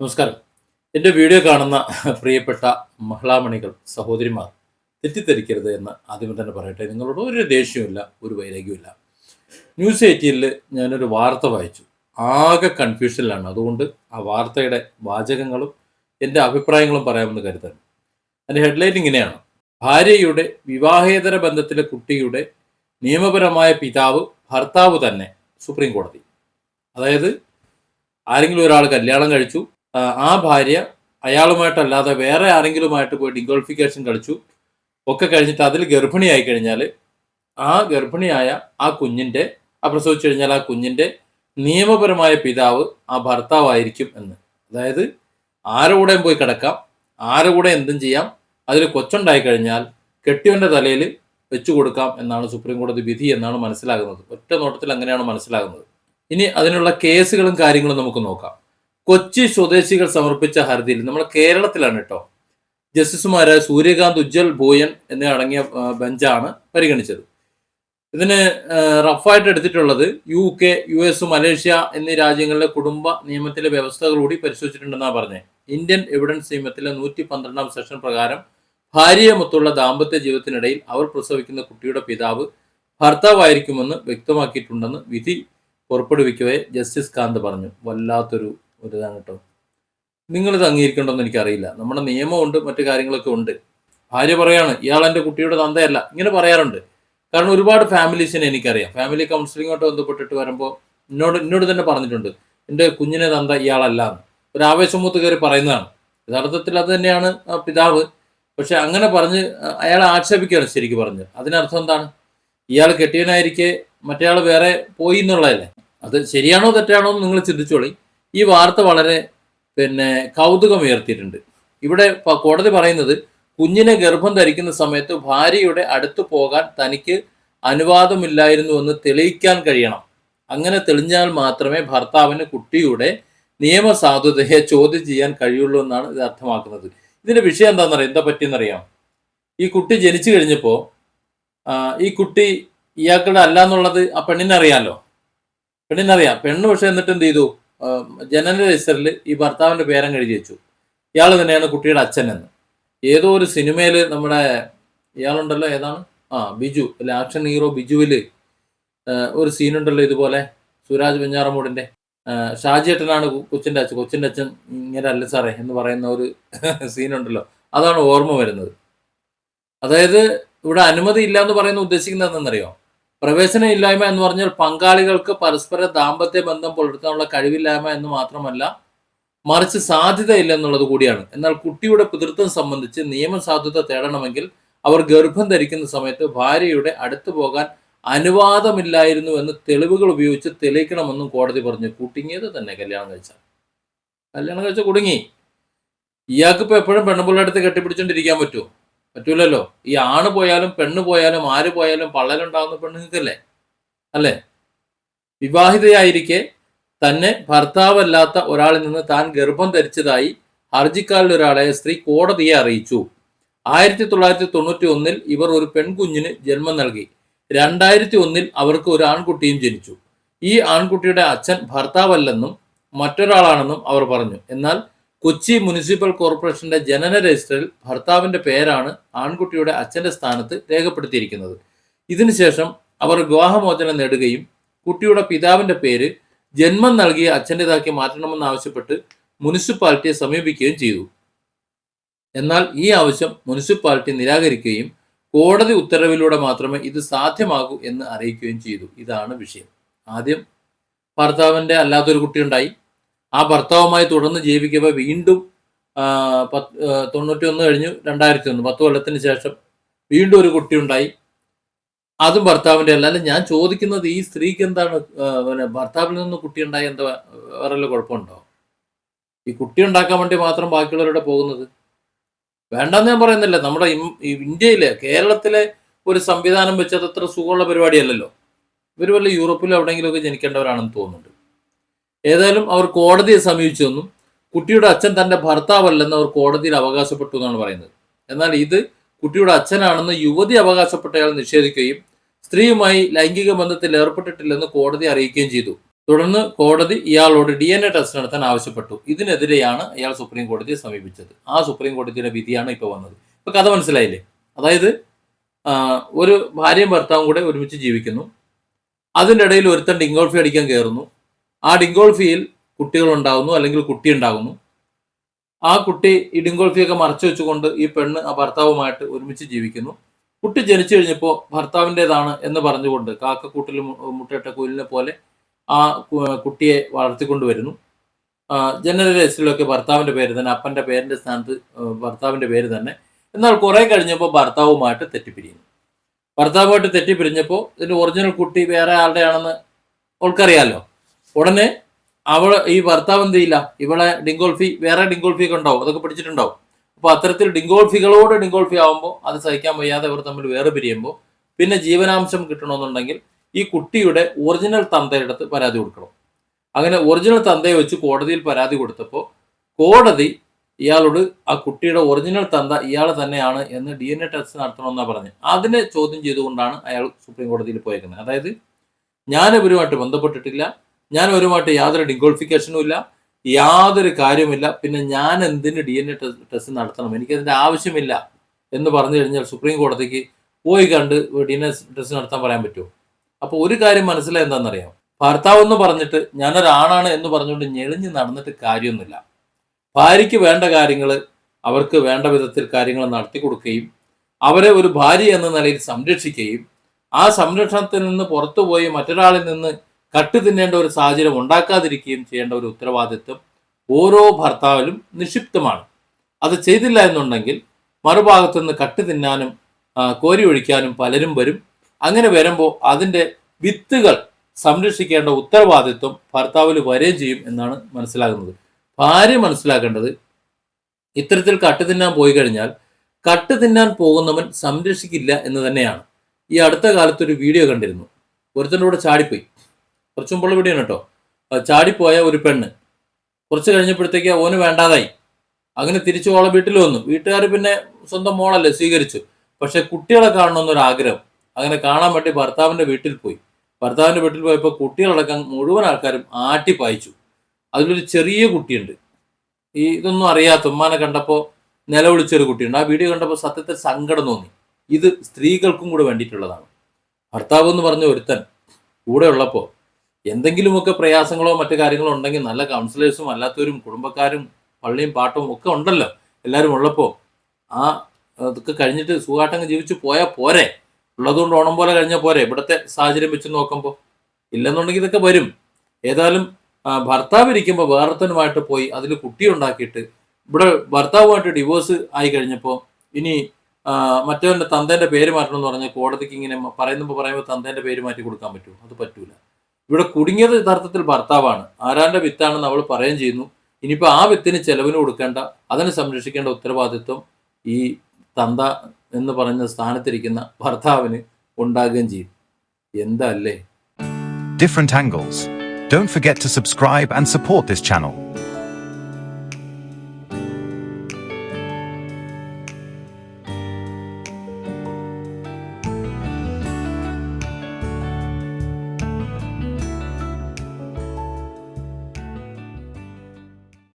നമസ്കാരം. എന്റെ വീഡിയോ കാണുന്ന പ്രിയപ്പെട്ട മഹിളാമണികൾ സഹോദരിമാർ തെറ്റിദ്ധരിക്കരുത് എന്ന് ആദ്യമേ തന്നെ പറയട്ടെ. നിങ്ങളോട് ഒരു ദേഷ്യമില്ല ഒരു വൈരാഗ്യമില്ല ന്യൂസ് എയ്റ്റീനിൽ ഞാനൊരു വാർത്ത വായിച്ചു. ആകെ കൺഫ്യൂഷനിലാണ്. അതുകൊണ്ട് ആ വാർത്തയുടെ വാചകങ്ങളും എന്റെ അഭിപ്രായങ്ങളും പറയാമെന്ന് കരുതുന്നു അതിന്റെ ഹെഡ്ലൈൻ ഇങ്ങനെയാണ്. ഭാര്യയുടെ വിവാഹേതര ബന്ധത്തിലെ കുട്ടിയുടെ നിയമപരമായ പിതാവ് ഭർത്താവ് തന്നെ സുപ്രീം കോടതി. അതായത് ആരെങ്കിലും ഒരാൾ കല്യാണം കഴിച്ചു ആ, ഭാര്യ അയാളുമായിട്ടല്ലാതെ വേറെ ആരെങ്കിലുമായിട്ട് പോയി ഡിഗോൾഫിക്കേഷൻ കളിച്ചു ഒക്കെ കഴിഞ്ഞിട്ട് അതിൽ ഗർഭിണിയായി കഴിഞ്ഞാൽ ആ ഗർഭിണിയായ ആ കുഞ്ഞിന്റെ ആ പ്രസവിച്ചു കഴിഞ്ഞാൽ ആ കുഞ്ഞിന്റെ നിയമപരമായ പിതാവ് ആ ഭർത്താവായിരിക്കും എന്ന്. അതായത് ആരുടെ പോയി കിടക്കാം ആരുടെ എന്തും ചെയ്യാം അതിൽ കൊച്ചുണ്ടായി കഴിഞ്ഞാൽ കെട്ടിയവന്റെ തലയിൽ വെച്ചു കൊടുക്കാം എന്നാണ് സുപ്രീം കോടതി വിധി എന്നാണ് മനസ്സിലാകുന്നത്. ഒറ്റ നോട്ടത്തിൽ അങ്ങനെയാണ് മനസ്സിലാകുന്നത്. ഇനി അതിനുള്ള കേസുകളും കാര്യങ്ങളും നമുക്ക് നോക്കാം. കൊച്ചി സ്വദേശികൾ സമർപ്പിച്ച ഹർജിയിൽ നമ്മുടെ കേരളത്തിലാണ് കേട്ടോ. ജസ്റ്റിസുമാരായ സൂര്യകാന്ത് ഉജ്ജൽ ഭൂയൻ എന്നിവ അടങ്ങിയ ആ, ബെഞ്ചാണ് പരിഗണിച്ചത്. ഇതിന് റഫായിട്ട് എടുത്തിട്ടുള്ളത് U K U S Malaysia എന്നീ രാജ്യങ്ങളിലെ കുടുംബ നിയമത്തിലെ വ്യവസ്ഥകൾ കൂടി പരിശോധിച്ചിട്ടുണ്ടെന്നാണ് പറഞ്ഞത് ഇന്ത്യൻ എവിഡൻസ് നിയമത്തിലെ നൂറ്റി പന്ത്രണ്ടാം സെഷൻ പ്രകാരം ഭാര്യയുമൊത്തുള്ള ദാമ്പത്യ ജീവിതത്തിനിടയിൽ അവർ പ്രസവിക്കുന്ന കുട്ടിയുടെ പിതാവ് ഭർത്താവായിരിക്കുമെന്ന് വ്യക്തമാക്കിയിട്ടുണ്ടെന്ന് വിധി പുറപ്പെടുവിക്കവേ ജസ്റ്റിസ് കാന്ത് പറഞ്ഞു. വല്ലാത്തൊരു ഒരു ഇതാണ് കേട്ടോ നിങ്ങളിത് അംഗീകരിക്കണമെന്ന് എനിക്കറിയില്ല. നമ്മുടെ നിയമമുണ്ട് മറ്റു കാര്യങ്ങളൊക്കെ ഉണ്ട്. ഭാര്യ പറയാണ് ഇയാൾ എന്റെ കുട്ടിയുടെ തന്തയല്ല. ഇങ്ങനെ പറയാറുണ്ട്. കാരണം ഒരുപാട് ഫാമിലീസിനെ എനിക്കറിയാം. ഫാമിലി കൗൺസിലിങ്ങോട്ട് ബന്ധപ്പെട്ടിട്ട് വരുമ്പോൾ എന്നോട് എന്നോട് തന്നെ പറഞ്ഞിട്ടുണ്ട് എന്റെ കുഞ്ഞിനെ തന്ത ഇയാളല്ല എന്ന് ഒരു ആവേശം മൂത്ത് കയറി പറയുന്നതാണ്. യഥാർത്ഥത്തിൽ അത് തന്നെയാണ് പിതാവ്. പക്ഷെ അങ്ങനെ പറഞ്ഞ് അയാളെ ആക്ഷേപിക്കുകയാണ് ശരിക്കും പറഞ്ഞ്. അതിനർത്ഥം എന്താണ്? ഇയാൾ കെട്ടിയനായിരിക്കെ മറ്റേയാൾ വേറെ പോയി എന്നുള്ളതല്ലേ? അത് ശരിയാണോ തെറ്റാണോ എന്ന് നിങ്ങൾ ചിന്തിച്ചോളി. ഈ വാർത്ത വളരെ പിന്നെ കൗതുകം ഉയർത്തിയിട്ടുണ്ട്. ഇവിടെ കോടതി പറയുന്നത് കുഞ്ഞിനെ ഗർഭം ധരിക്കുന്ന സമയത്ത് ഭാര്യയുടെ അടുത്തു പോകാൻ തനിക്ക് അനുവാദമില്ലായിരുന്നു എന്ന് തെളിയിക്കാൻ കഴിയണം. അങ്ങനെ തെളിഞ്ഞാൽ മാത്രമേ ഭർത്താവിന് കുട്ടിയുടെ നിയമസാധുതയെ ചോദ്യം ചെയ്യാൻ കഴിയുള്ളൂ എന്നാണ് ഇത് അർത്ഥമാക്കുന്നത്. ഇതിന്റെ വിഷയം എന്താണെന്നറിയാം? എന്താ പറ്റിയെന്നറിയാം? ഈ കുട്ടി ജനിച്ചു കഴിഞ്ഞപ്പോൾ ഈ കുട്ടി ഇയാൾക്കുടെ അല്ല എന്നുള്ളത് ആ പെണ്ണിനറിയാലോ? പെണ്ണിനറിയാം. പെണ്ണ് പക്ഷെ എന്നിട്ട് എന്ത് ചെയ്തു? ജനന രജിസ്റ്ററിൽ ഈ ഭർത്താവിന്റെ പേരം കഴുകി വെച്ചു. ഇയാൾ തന്നെയാണ് കുട്ടിയുടെ അച്ഛൻ എന്ന് ഏതോ ഒരു സിനിമയിൽ നമ്മുടെ ഇയാളുണ്ടല്ലോ ഏതാണ്? ആ ബിജു അല്ലെ? ആക്ഷൻ ഹീറോ ബിജുവിൽ ഒരു സീനുണ്ടല്ലോ ഇതുപോലെ സുരാജ് വെഞ്ഞാറമൂടിന്റെ ഷാജിയേട്ടനാണ് കൊച്ചിന്റെ അച്ഛൻ. കൊച്ചിന്റെ അച്ഛൻ ഇങ്ങനെ അല്ല സാറേ എന്ന് പറയുന്ന ഒരു സീനുണ്ടല്ലോ. അതാണ് ഓർമ്മ വരുന്നത്. അതായത് ഇവിടെ അനുമതി ഇല്ല എന്ന് പറയുന്ന ഉദ്ദേശിക്കുന്നത് പ്രവേശന ഇല്ലായ്മ എന്ന് പറഞ്ഞാൽ പങ്കാളികൾക്ക് പരസ്പര ദാമ്പത്യ ബന്ധം പുലർത്താനുള്ള കഴിവില്ലായ്മ എന്ന് മാത്രമല്ല മറിച്ച് സാധ്യതയില്ല എന്നുള്ളത് കൂടിയാണ്. എന്നാൽ കുട്ടിയുടെ പിതൃത്വം സംബന്ധിച്ച് നിയമസാധുത തേടണമെങ്കിൽ അവർ ഗർഭം ധരിക്കുന്ന സമയത്ത് ഭാര്യയുടെ അടുത്തു പോകാൻ അനുവാദമില്ലായിരുന്നു എന്ന് തെളിവുകൾ ഉപയോഗിച്ച് തെളിയിക്കണമെന്നും കോടതി പറഞ്ഞു. കുടുങ്ങിയത് തന്നെ കല്യാണം കഴിച്ചാൽ. കല്യാണം കഴിച്ച കുടുങ്ങി. ഇയാൾക്കിപ്പോൾ എപ്പോഴും പെണ്ണുപുള്ളടുത്ത് കെട്ടിപ്പിടിച്ചോണ്ടിരിക്കാൻ പറ്റുമോ പറ്റൂലല്ലോ. ഈ ആണ് പോയാലും പെണ്ണ് പോയാലും ആര് പോയാലും പള്ളലുണ്ടാവുന്ന പെണ്ണുങ്ങൾക്കല്ലേ? അല്ലേ? വിവാഹിതയായിരിക്കെ തന്നെ ഭർത്താവല്ലാത്ത ഒരാളിൽ നിന്ന് താൻ ഗർഭം ധരിച്ചതായി ഹർജിക്കാരിൽ ഒരാളായ സ്ത്രീ കോടതിയെ അറിയിച്ചു. ആയിരത്തി തൊള്ളായിരത്തി തൊണ്ണൂറ്റി ഒന്നിൽ ഇവർ ഒരു പെൺകുഞ്ഞിന് ജന്മം നൽകി. രണ്ടായിരത്തി ഒന്നിൽ അവർക്ക് ഒരു ആൺകുട്ടിയും ജനിച്ചു. ഈ ആൺകുട്ടിയുടെ അച്ഛൻ ഭർത്താവല്ലെന്നും മറ്റൊരാളാണെന്നും അവർ പറഞ്ഞു. എന്നാൽ കൊച്ചി മുനിസിപ്പൽ കോർപ്പറേഷന്റെ ജനന രജിസ്റ്ററിൽ ഭർത്താവിന്റെ പേരാണ് ആൺകുട്ടിയുടെ അച്ഛന്റെ സ്ഥാനത്ത് രേഖപ്പെടുത്തിയിരിക്കുന്നത്. ഇതിനുശേഷം അവർ വിവാഹമോചനം നേടുകയും കുട്ടിയുടെ പിതാവിന്റെ പേര് ജന്മം നൽകിയ അച്ഛന്റെതാക്കി മാറ്റണമെന്നാവശ്യപ്പെട്ട് മുനിസിപ്പാലിറ്റിയെ സമീപിക്കുകയും ചെയ്തു. എന്നാൽ ഈ ആവശ്യം മുനിസിപ്പാലിറ്റി നിരാകരിക്കുകയും കോടതി ഉത്തരവിലൂടെ മാത്രമേ ഇത് സാധ്യമാകൂ എന്ന് അറിയിക്കുകയും ചെയ്തു. ഇതാണ് വിഷയം. ആദ്യം ഭർത്താവിന്റെ അല്ലാത്തൊരു കുട്ടിയുണ്ടായി. ആ ഭർത്താവുമായി തുടർന്ന് ജീവിക്കുമ്പോൾ വീണ്ടും പത്ത് തൊണ്ണൂറ്റി ഒന്ന് കഴിഞ്ഞു രണ്ടായിരത്തി ഒന്ന് പത്ത് കൊല്ലത്തിന് ശേഷം വീണ്ടും ഒരു കുട്ടിയുണ്ടായി. അതും ഭർത്താവിന്റെ അല്ല. ഞാൻ ചോദിക്കുന്നത് ഈ സ്ത്രീക്ക് എന്താണ് പിന്നെ ഭർത്താവിൽ നിന്ന് കുട്ടി ഉണ്ടായി എന്താ വേറെ കുഴപ്പമുണ്ടോ? ഈ കുട്ടി ഉണ്ടാക്കാൻ വേണ്ടി മാത്രം ബാക്കിയുള്ളവരുടെ പോകുന്നത്? വേണ്ടെന്ന് ഞാൻ പറയുന്നില്ല. നമ്മുടെ ഇന്ത്യയിലെ കേരളത്തിലെ ഒരു സംവിധാനം വെച്ചത് അത്ര സുഖമുള്ള പരിപാടിയല്ലല്ലോ. ഇവർ വല്ല യൂറോപ്പിലോ എവിടെയെങ്കിലുമൊക്കെ ജനിക്കേണ്ടവരാണെന്ന് തോന്നുന്നുണ്ട്. ഏതായാലും അവർ കോടതിയെ സമീപിച്ചെന്നും കുട്ടിയുടെ അച്ഛൻ തന്റെ ഭർത്താവല്ലെന്ന് അവർ കോടതിയിൽ അവകാശപ്പെട്ടു എന്നാണ് പറയുന്നത്. എന്നാൽ ഇത് കുട്ടിയുടെ അച്ഛനാണെന്ന് യുവതി അവകാശപ്പെട്ടയാൾ നിഷേധിക്കുകയും സ്ത്രീയുമായി ലൈംഗിക ബന്ധത്തിൽ ഏർപ്പെട്ടിട്ടില്ലെന്ന് കോടതി അറിയിക്കുകയും ചെയ്തു. തുടർന്ന് കോടതി ഇയാളോട് ഡി എൻ എ ടെസ്റ്റ് നടത്താൻ ആവശ്യപ്പെട്ടു. ഇതിനെതിരെയാണ് ഇയാൾ സുപ്രീം കോടതിയെ സമീപിച്ചത്. ആ സുപ്രീം കോടതിയുടെ വിധിയാണ് ഇപ്പോൾ വന്നത്. ഇപ്പോൾ കഥ മനസ്സിലായില്ലേ? അതായത് ഒരു ഭാര്യയും ഭർത്താവും കൂടെ ഒരുമിച്ച് ജീവിക്കുന്നു. അതിന്റെ ഇടയിൽ ഒരുത്തൻ ഡിങ്കോൾഫി അടിക്കാൻ കയറുന്നു. ആ ഡിങ്കോൾഫിയിൽ കുട്ടികൾ ഉണ്ടാകുന്നു അല്ലെങ്കിൽ കുട്ടി ഉണ്ടാകുന്നു ആ കുട്ടി ഈ ഡിങ്കോൾഫിയൊക്കെ മറച്ചു വെച്ചുകൊണ്ട് ഈ പെണ്ണ് ആ ഭർത്താവുമായിട്ട് ഒരുമിച്ച് ജീവിക്കുന്നു. കുട്ടി ജനിച്ചു കഴിഞ്ഞപ്പോൾ ഭർത്താവിന്റെതാണ് എന്ന് പറഞ്ഞുകൊണ്ട് കാക്കക്കൂട്ടിൽ മുട്ടയിട്ട കുയിലിനെ പോലെ ആ കുട്ടിയെ വളർത്തിക്കൊണ്ടുവരുന്നു. വരുന്നു ജനന രജിസ്റ്ററിലൊക്കെ ഭർത്താവിന്റെ പേര് തന്നെ അപ്പന്റെ പേരിന്റെ സ്ഥാനത്ത് ഭർത്താവിന്റെ പേര് തന്നെ. എന്നാൽ കുറേ കഴിഞ്ഞപ്പോൾ ഭർത്താവുമായിട്ട് തെറ്റിപ്പിരിയുന്നു. ഭർത്താവുമായിട്ട് തെറ്റിപ്പിരിഞ്ഞപ്പോൾ ഇതിന്റെ ഒറിജിനൽ കുട്ടി വേറെ ആളുടെ ആണെന്ന് അവൾക്കറിയാലോ ഉടനെ അവൾ ഈ ഭർത്താവ് എന്ത് ചെയ്യില്ല? ഇവളെ ഡിങ്കോൾഫി വേറെ ഡിങ്കോൾഫി ഒക്കെ ഉണ്ടാവും. അതൊക്കെ പിടിച്ചിട്ടുണ്ടാവും അപ്പോൾ അത്തരത്തിൽ ഡിങ്കോൾഫികളോട് ഡിങ്കോൾഫി ആവുമ്പോൾ അത് സഹിക്കാൻ വയ്യാതെ ഇവർ തമ്മിൽ വേറെ പിരിയുമ്പോൾ പിന്നെ ജീവനാംശം കിട്ടണമെന്നുണ്ടെങ്കിൽ ഈ കുട്ടിയുടെ ഒറിജിനൽ തന്തയുടെ അടുത്ത് പരാതി കൊടുക്കണം. അങ്ങനെ ഒറിജിനൽ തന്തയെ വെച്ച് കോടതിയിൽ പരാതി കൊടുത്തപ്പോൾ കോടതി ഇയാളോട് ആ കുട്ടിയുടെ ഒറിജിനൽ തന്ത ഇയാൾ തന്നെയാണ് എന്ന് ഡി എൻ എ ടെസ്റ്റ് നടത്തണമെന്നാണ് പറഞ്ഞത്. അതിനെ ചോദ്യം ചെയ്തുകൊണ്ടാണ് അയാൾ സുപ്രീം കോടതിയിൽ പോയേക്കുന്നത്. അതായത് ഞാൻ ഇവരുമായിട്ട് ബന്ധപ്പെട്ടിട്ടില്ല. ഞാൻ ഇവരുമായിട്ട് യാതൊരു ഡിഗോൾഫിക്കേഷനും ഇല്ല. യാതൊരു കാര്യമില്ല പിന്നെ ഞാൻ എന്തിന് ഡി എൻ എ ടെസ്റ്റ് നടത്തണം? എനിക്കതിന്റെ ആവശ്യമില്ല എന്ന് പറഞ്ഞു കഴിഞ്ഞാൽ സുപ്രീം കോടതിക്ക് പോയി കണ്ട് ഡി എൻ എ ടെസ്റ്റ് നടത്താൻ പറയാൻ പറ്റുമോ? അപ്പോൾ ഒരു കാര്യം മനസ്സിലായി എന്താണെന്നറിയാം ഭർത്താവ് എന്ന് പറഞ്ഞിട്ട് ഞാനൊരാണാണ് എന്ന് പറഞ്ഞുകൊണ്ട് ഞെളിഞ്ഞ് നടന്നിട്ട് കാര്യമൊന്നുമില്ല. ഭാര്യയ്ക്ക് വേണ്ട കാര്യങ്ങൾ അവർക്ക് വേണ്ട വിധത്തിൽ കാര്യങ്ങൾ നടത്തി കൊടുക്കുകയും അവരെ ഒരു ഭാര്യ എന്ന നിലയിൽ സംരക്ഷിക്കുകയും ആ സംരക്ഷണത്തിൽ നിന്ന് പുറത്തുപോയി മറ്റൊരാളിൽ നിന്ന് കട്ട് തിന്നേണ്ട ഒരു സാഹചര്യം ഉണ്ടാക്കാതിരിക്കുകയും ചെയ്യേണ്ട ഒരു ഉത്തരവാദിത്വം ഓരോ ഭർത്താവിലും നിക്ഷിപ്തമാണ്. അത് ചെയ്തില്ല എന്നുണ്ടെങ്കിൽ മറുഭാഗത്തു നിന്ന് കട്ട് തിന്നാനും കോരി ഒഴിക്കാനും പലരും വരും. അങ്ങനെ വരുമ്പോൾ അതിന്റെ വിത്തുകൾ സംരക്ഷിക്കേണ്ട ഉത്തരവാദിത്വം ഭർത്താവിൽ വരികയും ചെയ്യും എന്നാണ് മനസ്സിലാകുന്നത്. ഭാര്യ മനസ്സിലാക്കേണ്ടത് ഇത്തരത്തിൽ കട്ട് തിന്നാൻ പോയി കഴിഞ്ഞാൽ കട്ട് തിന്നാൻ പോകുന്നവൻ സംരക്ഷിക്കില്ല എന്ന് തന്നെയാണ്. ഈ അടുത്ത കാലത്തൊരു വീഡിയോ കണ്ടിരുന്നു. ഒരുത്തന്റെ കൂടെ ചാടിപ്പോയി. കുറച്ച് മുമ്പുള്ള വീഡിയോ കേട്ടോ. ചാടിപ്പോയ ഒരു പെണ്ണ്. കുറച്ച് കഴിഞ്ഞപ്പോഴത്തേക്ക് ഓന് വേണ്ടാതായി. അങ്ങനെ തിരിച്ചു ഓളെ വീട്ടിൽ വന്നു. വീട്ടുകാർ പിന്നെ സ്വന്തം മോളല്ലേ സ്വീകരിച്ചു. പക്ഷെ കുട്ടികളെ കാണണമെന്നൊരു ആഗ്രഹം. അങ്ങനെ കാണാൻ വേണ്ടി ഭർത്താവിന്റെ വീട്ടിൽ പോയി. ഭർത്താവിന്റെ വീട്ടിൽ പോയപ്പോൾ കുട്ടികളടക്കം മുഴുവൻ ആൾക്കാരും ആട്ടി പായിച്ചു. അതിലൊരു ചെറിയ കുട്ടിയുണ്ട്. ഈ ഇതൊന്നും അറിയാത്ത ഉമ്മാനെ കണ്ടപ്പോൾ നിലവിളിച്ചൊരു കുട്ടിയുണ്ട്. ആ വീഡിയോ കണ്ടപ്പോൾ സത്യത്തിൽ സങ്കടം തോന്നി. ഇത് സ്ത്രീകൾക്കും കൂടെ വേണ്ടിയിട്ടുള്ളതാണ്. ഭർത്താവ് എന്ന് പറഞ്ഞ ഒരുത്തൻ കൂടെ ഉള്ളപ്പോൾ എന്തെങ്കിലുമൊക്കെ പ്രയാസങ്ങളോ മറ്റു കാര്യങ്ങളോ ഉണ്ടെങ്കിൽ നല്ല കൗൺസിലേഴ്സും അല്ലാത്തവരും കുടുംബക്കാരും പള്ളിയും പാട്ടവും ഒക്കെ ഉണ്ടല്ലോ എല്ലാവരും ഉള്ളപ്പോൾ ആ അതൊക്കെ കഴിഞ്ഞിട്ട് സുഖാട്ടങ്ങ് ജീവിച്ച് പോയാൽ പോരെ. ഉള്ളതുകൊണ്ട് ഓണം പോലെ കഴിഞ്ഞാൽ പോരെ. ഇവിടുത്തെ സാഹചര്യം വെച്ച് നോക്കുമ്പോൾ ഇല്ലെന്നുണ്ടെങ്കിൽ ഇതൊക്കെ വരും. ഏതായാലും ഭർത്താവ് ഇരിക്കുമ്പോൾ വേറൊരുത്തനുമായിട്ട് പോയി അതിൽ കുട്ടി ഉണ്ടാക്കിയിട്ട് ഇവിടെ ഭർത്താവുമായിട്ട് ഡിവോഴ്സ് ആയി കഴിഞ്ഞപ്പോൾ ഇനി മറ്റവന്റെ തന്തേന്റെ പേര് മാറ്റണം എന്ന് പറഞ്ഞാൽ കോടതിക്ക് ഇങ്ങനെ പറയുമ്പോൾ പറയുമ്പോൾ തന്തേന്റെ പേര് മാറ്റി കൊടുക്കാൻ പറ്റുമോ? അത് പറ്റൂല. ഇവിടെ കുടുങ്ങിയത് യഥാർത്ഥത്തിൽ ഭർത്താവാണ് ആരാന്റെ വിത്താണെന്ന് അവൾ പറയുകയും ചെയ്യുന്നു ഇനിയിപ്പോൾ ആ വിത്തിന് ചെലവിന് കൊടുക്കേണ്ട അതിനെ സംരക്ഷിക്കേണ്ട ഉത്തരവാദിത്വം ഈ തന്ത എന്ന് പറഞ്ഞ സ്ഥാനത്തിരിക്കുന്ന ഭർത്താവിന് ഉണ്ടാകുകയും ചെയ്യും എന്താ അല്ലേ different angles. Don't forget to subscribe and support this channel.